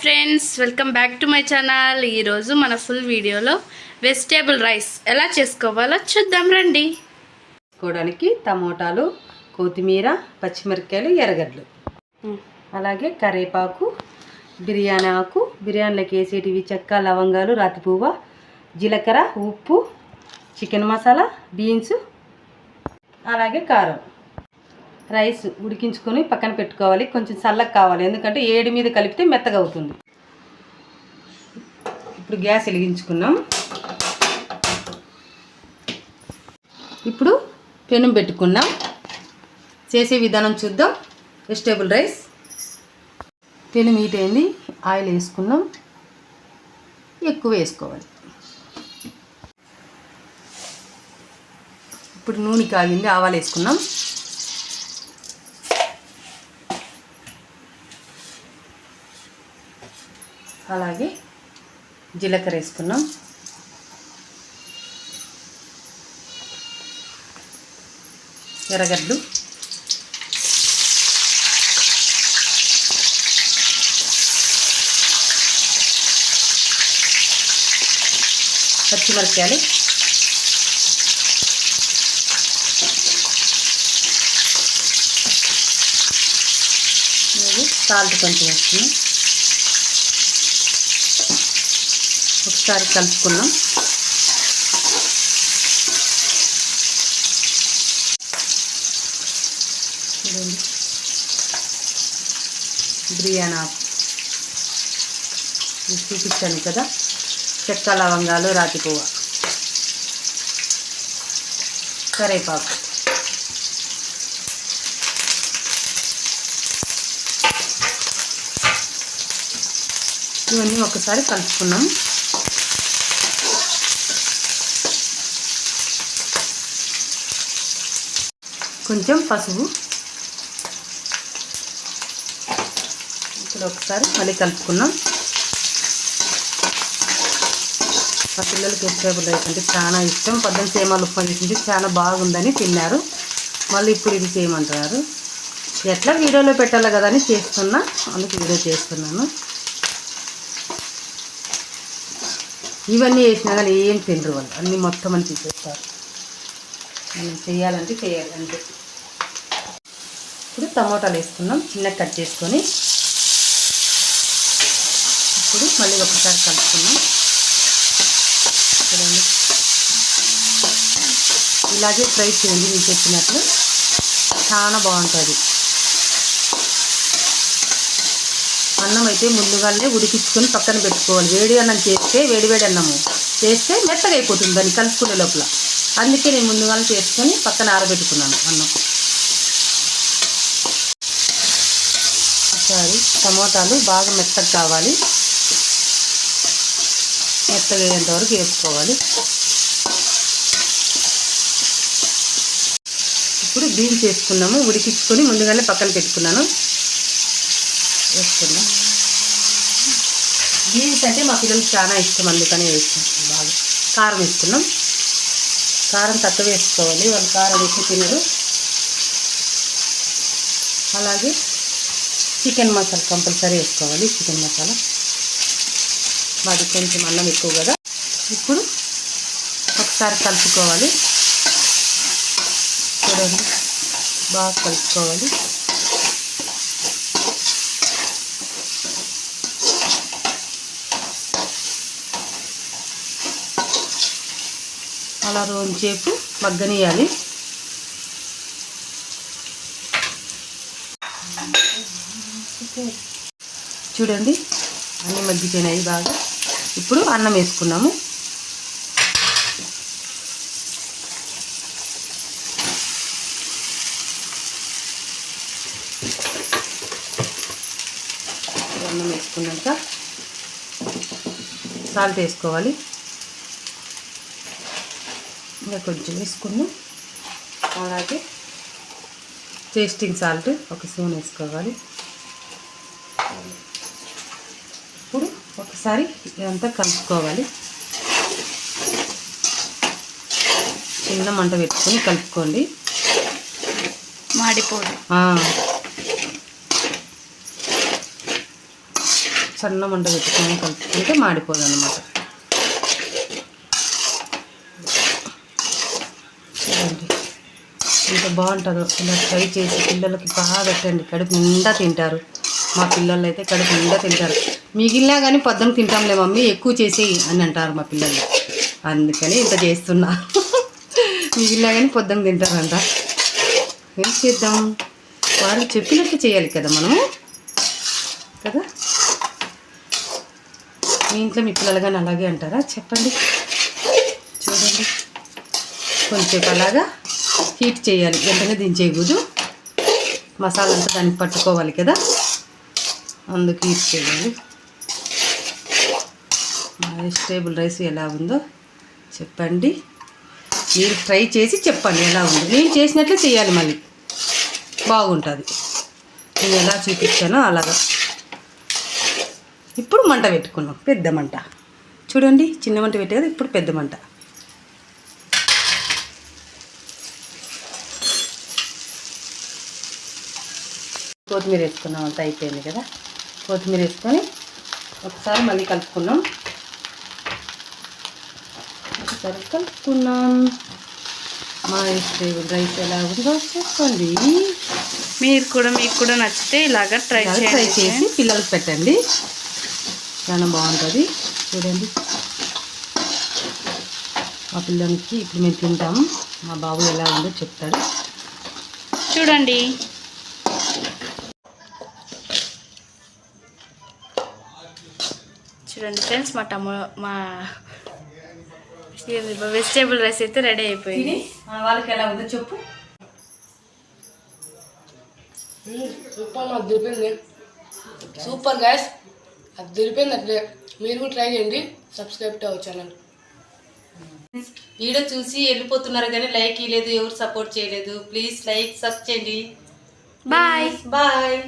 Friends welcome back to my channel. ఈరోజు మన full వీడియోలో వెజిటేబుల్ రైస్ ఎలా చేసుకోవాలో చూద్దాం రండి. చేసుకోవడానికి టమోటాలు కొత్తిమీర పచ్చిమిరపకాయలు ఎర్రగడ్డలు. అలాగే కరివేపాకు బిర్యానీ ఆకు బిర్యానీలోకి వేసేటివి చెక్క లవంగాలు రాతి పువ్వ జీలకర్ర ఉప్పు చికెన్ మసాలా బీన్స్ అలాగే కారం. రైస్ ఉడికించుకొని పక్కన పెట్టుకోవాలి. కొంచెం చల్లగా కావాలి. ఎందుకంటే ఏడి మీద కలిపితే మెత్తగా అవుతుంది. ఇప్పుడు గ్యాస్ వెలిగించుకున్నాం. ఇప్పుడు పెనం పెట్టుకున్నాం. చేసే విధానం చూద్దాం. Vegetable rice. పెను హీట్ అయింది. ఆయిల్ వేసుకున్నాం. ఎక్కువ వేసుకోవాలి. ఇప్పుడు నూనె కాగింది. ఆవాలు వేసుకున్నాం. అలాగే జీలకర్ర వేసుకున్నాం. ఎర్రగడ్డలు. పచ్చిమిరపకాయలు. సాల్ట్ కొంచెం వేసుకున్నాం. ఒకసారి కలుపుకున్నాం చూడండి. బిర్యానీ ఇది చూపించాను కదా. చెక్క లవంగాలు రాతి పువ్వ కరేపాకు. ఇవన్నీ ఒకసారి కలుపుకున్నాం కొంచెం పసుపు. ఇప్పుడు ఒకసారి మళ్ళీ కలుపుకున్నాం మా పిల్లలకి వెజిటేబుల్ రైస్ అంటే చాలా ఇష్టం. పద్దెనిమిది సేమాలు ఉప్మా చేసింది. చాలా బాగుందని తిన్నారు. మళ్ళీ ఇప్పుడు ఇది చేయమంటున్నారు ఎట్లా వీడియోలో పెట్టాలి కదా అని చేస్తున్నా. అందుకు వీడియో చేస్తున్నాను. ఇవన్నీ వేసినా కానీ ఏం తినరు వాళ్ళు. అన్నీ మొత్తం అని తీసేస్తారు. మనం చేయాలంటే చేయాలి అంతే ఇప్పుడు టమోటాలు వేసుకున్నాం చిన్న కట్ చేసుకొని. ఇప్పుడు మళ్ళీ ఒకసారి కలుపుకున్నాం చూడండి. ఇలాగే ఫ్రై చేయండి నేను చెప్పినట్లు. చాలా బాగుంటుంది. అన్నం అయితే ముందుగానే ఉడికించుకొని పక్కన పెట్టుకోవాలి. వేడి అన్నం చేస్తే వేడి వేడి అన్నము. చేస్తే మెత్తగా అయిపోతుంది దాన్ని కలుపుకునే లోపల. అందుకే నేను ముందుగానే చేసుకొని పక్కన ఆరబెట్టుకున్నాను అన్నం. ఒకసారి టమోటాలు బాగా మెత్తగా కావాలి. మెత్తగా అయ్యేంత వరకు వేసుకోవాలి ఇప్పుడు బీన్స్ వేసుకున్నాము ఉడికించుకొని ముందుగానే పక్కన పెట్టుకున్నాను. వేసుకున్నాం. బీన్స్ అంటే మా పిల్లలకి చాలా ఇష్టం అందుకనే వేసుకున్నాం బాగా. కారం వేసుకున్నాం. కారం తక్కువ వేసుకోవాలి. వాళ్ళు కారం ఎక్కువ తినరు. అలాగే చికెన్ మసాలా కంపల్సరీ వేసుకోవాలి. చికెన్ మసాలా. మాది కొంచెం అన్నం ఎక్కువ కదా. ఇప్పుడు ఒకసారి కలుపుకోవాలి. చూడండి. బాగా కలుపుకోవాలి. అలా రోజుసేపు మగ్గనియాలి. చూడండి అన్నీ మగ్గిపోయినాయి బాగా. ఇప్పుడు అన్నం వేసుకున్నాము. అన్నం వేసుకున్నాక సాల్ట్ వేసుకోవాలి. ఇంకా కొంచెం వేసుకున్నాం. అలాగే టేస్టింగ్ సాల్ట్ ఒక స్పూన్ వేసుకోవాలి. ఇప్పుడు ఒకసారి ఇదంతా కలుపుకోవాలి. చిన్న మంట పెట్టుకొని కలుపుకోండి. మాడిపోదు. సన్న మంట పెట్టుకొని కలుపుకుంటే మాడిపోదు అనమాట చూడండి ఎంత బాగుంటుందో ఇలా ట్రై చేసి పిల్లలకి బాగా పెట్టండి. కడుపు నిండా తింటారు. మా పిల్లలు అయితే కడుపు నిండా తింటారు. మిగిలినా కానీ పొద్దున తింటాంలే మమ్మీ ఎక్కువ చేసేయి అని అంటారు మా పిల్లలు. అందుకని ఇంత చేస్తున్నా. మిగిలినా కానీ పొద్దున తింటారంట. ఏం చేద్దాం? వాళ్ళు చెప్పినట్టు చేయాలి కదా మనము? కదా? మీ ఇంట్లో మీ పిల్లలు కానీ అలాగే అంటారా? చెప్పండి. చూడండి. కొంచెం అలాగా హీట్ చేయాలి వెంటనే దించేయకూడదు మసాలా అంతా దానికి పట్టుకోవాలి కదా. అందుకు హీట్ చేయాలి. మా వెజిటేబుల్ రైస్ ఎలా ఉందో చెప్పండి. మీరు ట్రై చేసి చెప్పండి ఎలా ఉంది. నేను చేసినట్లే చేయాలి మళ్ళీ. బాగుంటుంది. నేను ఎలా చూపించానో అలాగా. ఇప్పుడు మంట పెట్టుకున్నాం. పెద్ద మంట. చూడండి చిన్న మంట పెట్టేది ఇప్పుడు పెద్ద మంట. కొత్తిమీర వేసుకున్నాం అంతా అయిపోయింది కదా? కొత్తిమీర వేసుకొని ఒకసారి మళ్ళీ కలుపుకున్నాం ఒకసారి కలుపుకున్నాం మా వెజిటేబుల్ రైస్ ఎలా ఉందో చెప్పండి. మీరు కూడా మీకు కూడా నచ్చితే ఇలాగా ట్రై ట్రై చేసి పిల్లలకి పెట్టండి. చాలా బాగుంటుంది. చూడండి. మా పిల్లలకి ఇప్పుడు మేము తింటాము మా బాబు ఎలా ఉందో చెప్తాడు. చూడండి. చూడండి ఫ్రెండ్స్ మా టమో మా వెజిటేబుల్ రైస్ అయితే రెడీ అయిపోయింది. వాళ్ళకి ఎలా ఉందో చెప్పు. సూపర్ మాకు దొరికింది. సూపర్ గ్యాస్ అది దొరికింది అట్లే. మీరు కూడా ట్రై చేయండి subscribe to our channel. Video చూసి వెళ్ళిపోతున్నారు కానీ లైక్ ఇవ్వలేదు ఎవరు సపోర్ట్ చేయలేదు. ప్లీజ్ లైక్ సబ్ చేయండి. బాయ్. బాయ్.